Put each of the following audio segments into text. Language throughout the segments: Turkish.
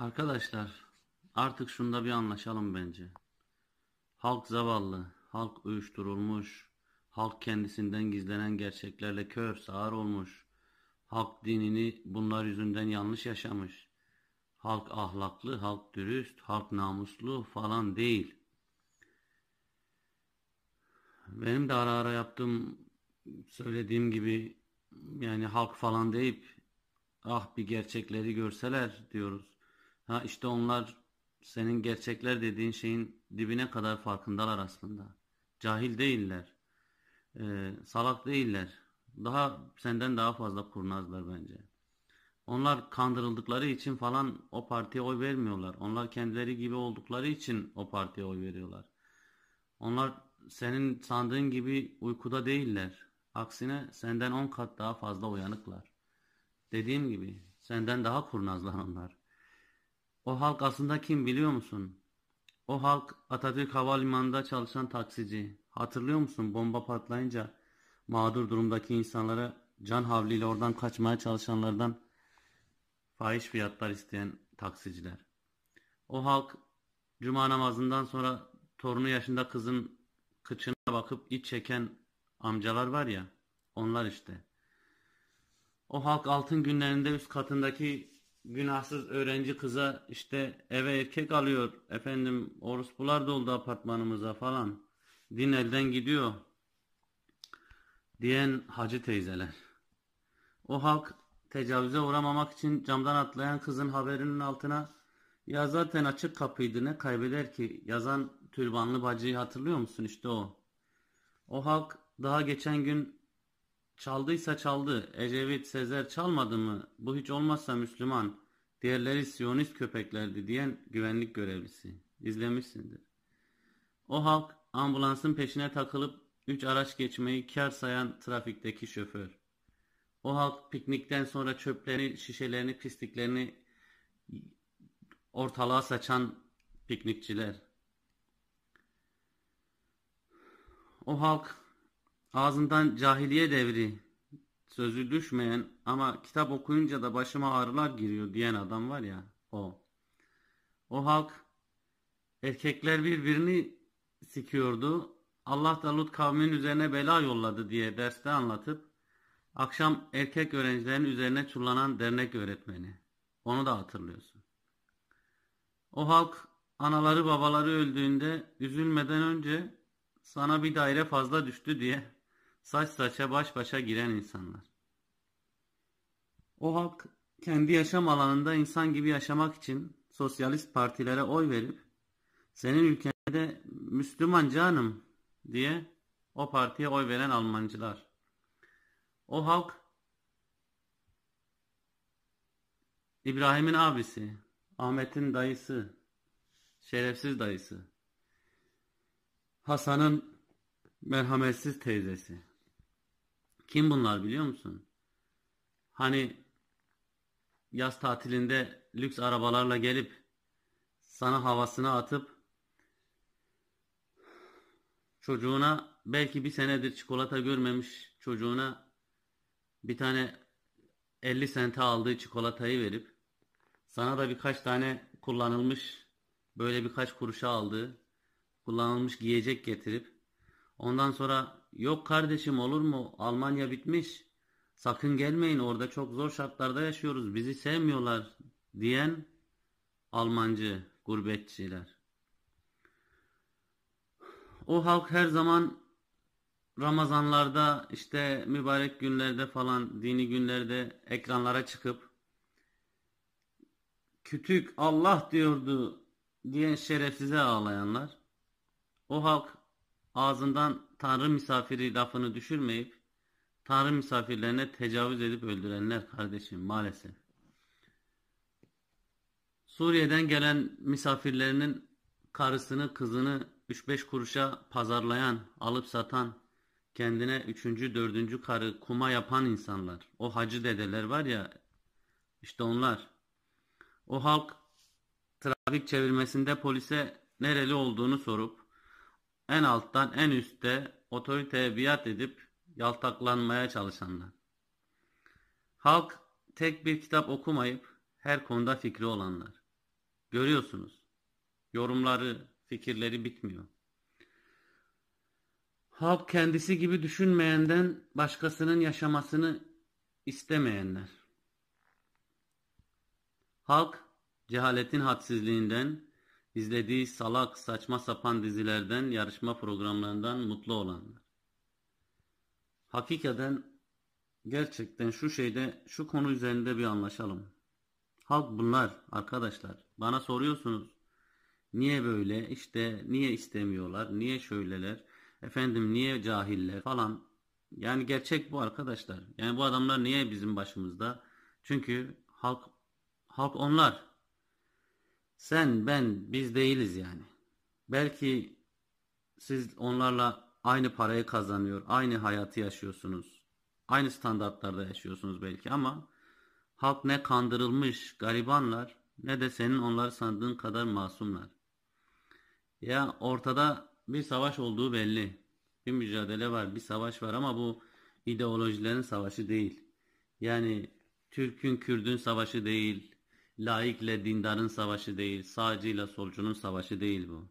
Arkadaşlar artık şunda bir anlaşalım bence. Halk zavallı, halk uyuşturulmuş, halk kendisinden gizlenen gerçeklerle kör sağır olmuş, halk dinini bunlar yüzünden yanlış yaşamış, halk ahlaklı, halk dürüst, halk namuslu falan değil. Benim de ara ara yaptığım, söylediğim gibi yani halk falan deyip ah bir gerçekleri görseler diyoruz. Ha işte onlar senin gerçekler dediğin şeyin dibine kadar farkındalar aslında. Cahil değiller. Ee, salak değiller. Daha senden daha fazla kurnazlar bence. Onlar kandırıldıkları için falan o partiye oy vermiyorlar. Onlar kendileri gibi oldukları için o partiye oy veriyorlar. Onlar senin sandığın gibi uykuda değiller. Aksine senden on kat daha fazla uyanıklar. Dediğim gibi senden daha kurnazlar onlar. O halk aslında kim biliyor musun? O halk Atatürk Havalimanı'nda çalışan taksici. Hatırlıyor musun? Bomba patlayınca mağdur durumdaki insanlara can havliyle oradan kaçmaya çalışanlardan fahiş fiyatlar isteyen taksiciler. O halk cuma namazından sonra torunu yaşında kızın kıçına bakıp iç çeken amcalar var ya onlar işte. O halk altın günlerinde üst katındaki günahsız öğrenci kıza işte eve erkek alıyor efendim orospular doldu apartmanımıza falan din elden gidiyor diyen hacı teyzeler. O halk tecavüze uğramamak için camdan atlayan kızın haberinin altına ya zaten açık kapıydı ne kaybeder ki yazan türbanlı bacıyı hatırlıyor musun işte o. O halk daha geçen gün çaldıysa çaldı Ecevit Sezer çalmadı mı bu hiç olmazsa Müslüman diğerleri Siyonist köpeklerdi diyen güvenlik görevlisi izlemişsindir. O halk ambulansın peşine takılıp üç araç geçmeyi kar sayan trafikteki şoför. O halk piknikten sonra çöplerini, şişelerini, pisliklerini ortalığa saçan piknikçiler. O halk ağzından cahiliye devri sözü düşmeyen ama kitap okuyunca da başıma ağrılar giriyor diyen adam var ya o. O halk erkekler birbirini sikiyordu. Allah da Lut kavminin üzerine bela yolladı diye derste anlatıp akşam erkek öğrencilerin üzerine çullanan dernek öğretmeni. Onu da hatırlıyorsun. O halk anaları babaları öldüğünde üzülmeden önce sana bir daire fazla düştü diye saç saça baş başa giren insanlar. O halk kendi yaşam alanında insan gibi yaşamak için sosyalist partilere oy verip senin ülkede Müslüman canım diye o partiye oy veren Almancılar. O halk İbrahim'in abisi, Ahmet'in dayısı, şerefsiz dayısı, Hasan'ın merhametsiz teyzesi. Kim bunlar biliyor musun? Hani yaz tatilinde lüks arabalarla gelip sana havasını atıp çocuğuna belki bir senedir çikolata görmemiş çocuğuna bir tane 50 sente aldığı çikolatayı verip sana da birkaç tane kullanılmış böyle birkaç kuruşa aldığı kullanılmış giyecek getirip ondan sonra yok kardeşim olur mu Almanya bitmiş sakın gelmeyin orada çok zor şartlarda yaşıyoruz bizi sevmiyorlar diyen Almancı gurbetçiler. O halk her zaman Ramazanlarda işte mübarek günlerde falan dini günlerde ekranlara çıkıp kütük Allah diyordu diye şerefsize ağlayanlar. O halk ağzından Tanrı misafiri lafını düşürmeyip Tanrı misafirlerine tecavüz edip öldürenler kardeşim maalesef. Suriye'den gelen misafirlerinin karısını kızını 3-5 kuruşa pazarlayan, alıp satan, kendine üçüncü, dördüncü karı kuma yapan insanlar. O hacı dedeler var ya, işte onlar. O halk trafik çevirmesinde polise nereli olduğunu sorup, en alttan en üstte otoriteye biat edip yaltaklanmaya çalışanlar. Halk tek bir kitap okumayıp her konuda fikri olanlar. Görüyorsunuz. Yorumları, fikirleri bitmiyor. Halk kendisi gibi düşünmeyenden başkasının yaşamasını istemeyenler. Halk cehaletin hadsizliğinden, izlediği salak saçma sapan dizilerden, yarışma programlarından mutlu olanlar. Hakikaten gerçekten şu şeyde, şu konu üzerinde bir anlaşalım. Halk bunlar arkadaşlar. Bana soruyorsunuz. Niye böyle? İşte niye istemiyorlar? Niye şöyleler? Efendim niye cahiller falan. Yani gerçek bu arkadaşlar. Yani bu adamlar niye bizim başımızda? Çünkü halk halk onlar. Sen, ben, biz değiliz yani. Belki siz onlarla aynı parayı kazanıyor, aynı hayatı yaşıyorsunuz. Aynı standartlarda yaşıyorsunuz belki ama halk ne kandırılmış garibanlar ne de senin onları sandığın kadar masumlar. Ya ortada bir savaş olduğu belli. Bir mücadele var, bir savaş var ama bu ideolojilerin savaşı değil. Yani Türk'ün Kürd'ün savaşı değil, laikle dindarın savaşı değil, sağcıyla solcunun savaşı değil bu.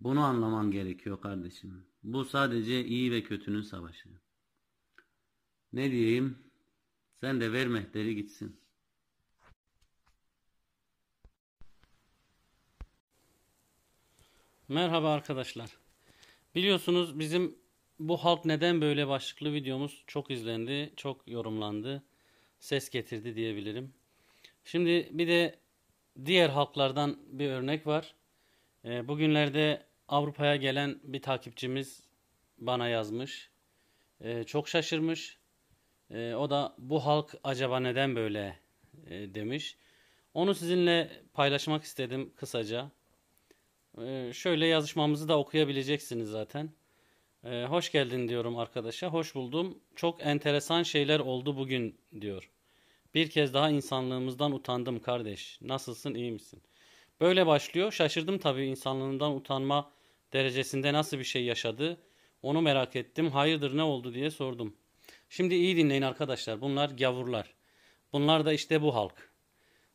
Bunu anlaman gerekiyor kardeşim. Bu sadece iyi ve kötünün savaşı. Ne diyeyim? Sen de ver mehteri gitsin. Merhaba arkadaşlar. Biliyorsunuz bizim bu halk neden böyle başlıklı videomuz çok izlendi, çok yorumlandı, ses getirdi diyebilirim. Şimdi bir de diğer halklardan bir örnek var. E, bugünlerde Avrupa'ya gelen bir takipçimiz bana yazmış. E, çok şaşırmış. E, o da bu halk acaba neden böyle e, demiş. Onu sizinle paylaşmak istedim kısaca. E, şöyle yazışmamızı da okuyabileceksiniz zaten. E, hoş geldin diyorum arkadaşa. Hoş buldum. Çok enteresan şeyler oldu bugün diyor. Bir kez daha insanlığımızdan utandım kardeş. Nasılsın, iyi misin? Böyle başlıyor. Şaşırdım tabii insanlığından utanma derecesinde nasıl bir şey yaşadı. Onu merak ettim. Hayırdır ne oldu diye sordum. Şimdi iyi dinleyin arkadaşlar. Bunlar gavurlar. Bunlar da işte bu halk.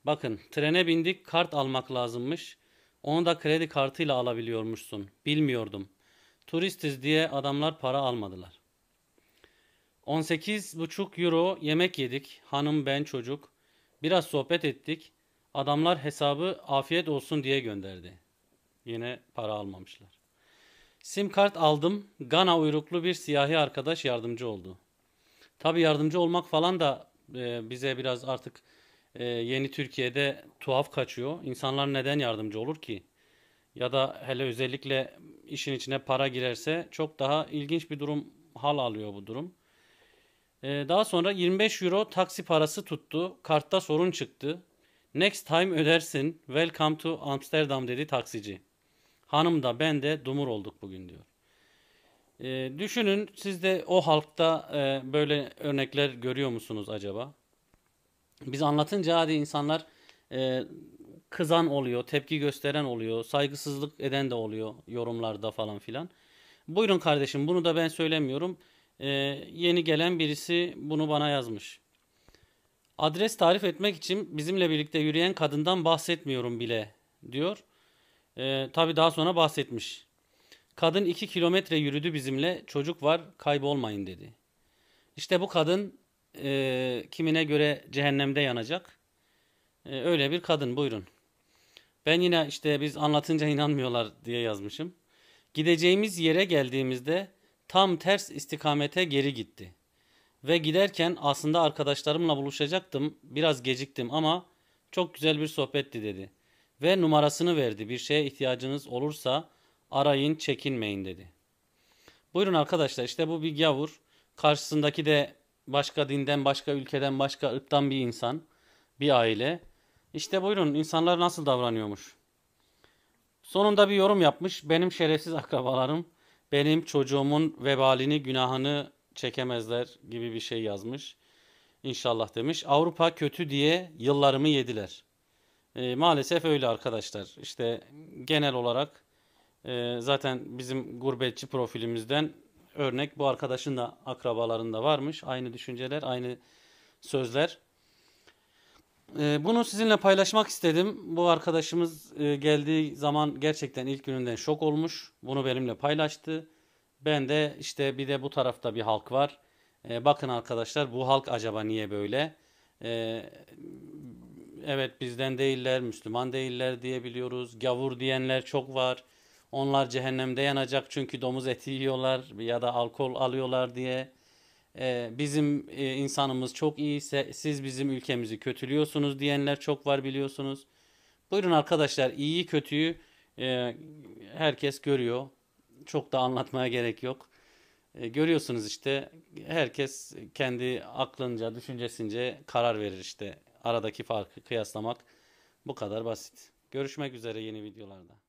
Bakın trene bindik kart almak lazımmış. Onu da kredi kartıyla alabiliyormuşsun. Bilmiyordum. Turistiz diye adamlar para almadılar. 18,5 euro yemek yedik. Hanım, ben, çocuk. Biraz sohbet ettik. Adamlar hesabı afiyet olsun diye gönderdi. Yine para almamışlar. Sim kart aldım. Gana uyruklu bir siyahi arkadaş yardımcı oldu. Tabi yardımcı olmak falan da e, bize biraz artık e, yeni Türkiye'de tuhaf kaçıyor. İnsanlar neden yardımcı olur ki? Ya da hele özellikle işin içine para girerse çok daha ilginç bir durum hal alıyor bu durum. Ee, daha sonra 25 euro taksi parası tuttu. Kartta sorun çıktı. Next time ödersin. Welcome to Amsterdam dedi taksici. Hanım da ben de dumur olduk bugün diyor. Ee, düşünün siz de o halkta e, böyle örnekler görüyor musunuz acaba? Biz anlatınca hadi insanlar e, kızan oluyor, tepki gösteren oluyor, saygısızlık eden de oluyor yorumlarda falan filan. Buyurun kardeşim bunu da ben söylemiyorum. Ee, yeni gelen birisi bunu bana yazmış. Adres tarif etmek için bizimle birlikte yürüyen kadından bahsetmiyorum bile diyor. Ee, Tabi daha sonra bahsetmiş. Kadın iki kilometre yürüdü bizimle çocuk var kaybolmayın dedi. İşte bu kadın e, kimine göre cehennemde yanacak. E, öyle bir kadın buyurun. Ben yine işte biz anlatınca inanmıyorlar diye yazmışım. Gideceğimiz yere geldiğimizde tam ters istikamete geri gitti. Ve giderken aslında arkadaşlarımla buluşacaktım. Biraz geciktim ama çok güzel bir sohbetti dedi. Ve numarasını verdi. Bir şeye ihtiyacınız olursa arayın, çekinmeyin dedi. Buyurun arkadaşlar işte bu bir gavur. Karşısındaki de başka dinden, başka ülkeden, başka ırktan bir insan, bir aile. İşte buyurun insanlar nasıl davranıyormuş. Sonunda bir yorum yapmış. Benim şerefsiz akrabalarım benim çocuğumun vebalini, günahını çekemezler gibi bir şey yazmış. İnşallah demiş. Avrupa kötü diye yıllarımı yediler. E, maalesef öyle arkadaşlar. İşte genel olarak e, zaten bizim gurbetçi profilimizden örnek bu arkadaşın da akrabalarında varmış. Aynı düşünceler, aynı sözler. Ee, bunu sizinle paylaşmak istedim. Bu arkadaşımız e, geldiği zaman gerçekten ilk gününden şok olmuş. Bunu benimle paylaştı. Ben de işte bir de bu tarafta bir halk var. Ee, bakın arkadaşlar bu halk acaba niye böyle? Ee, evet bizden değiller, Müslüman değiller diyebiliyoruz. Gavur diyenler çok var. Onlar cehennemde yanacak çünkü domuz eti yiyorlar ya da alkol alıyorlar diye. Ee, bizim e, insanımız çok iyiyse siz bizim ülkemizi kötülüyorsunuz diyenler çok var biliyorsunuz. Buyurun arkadaşlar iyiyi kötüyü e, herkes görüyor. Çok da anlatmaya gerek yok. E, görüyorsunuz işte herkes kendi aklınca, düşüncesince karar verir işte. Aradaki farkı kıyaslamak bu kadar basit. Görüşmek üzere yeni videolarda.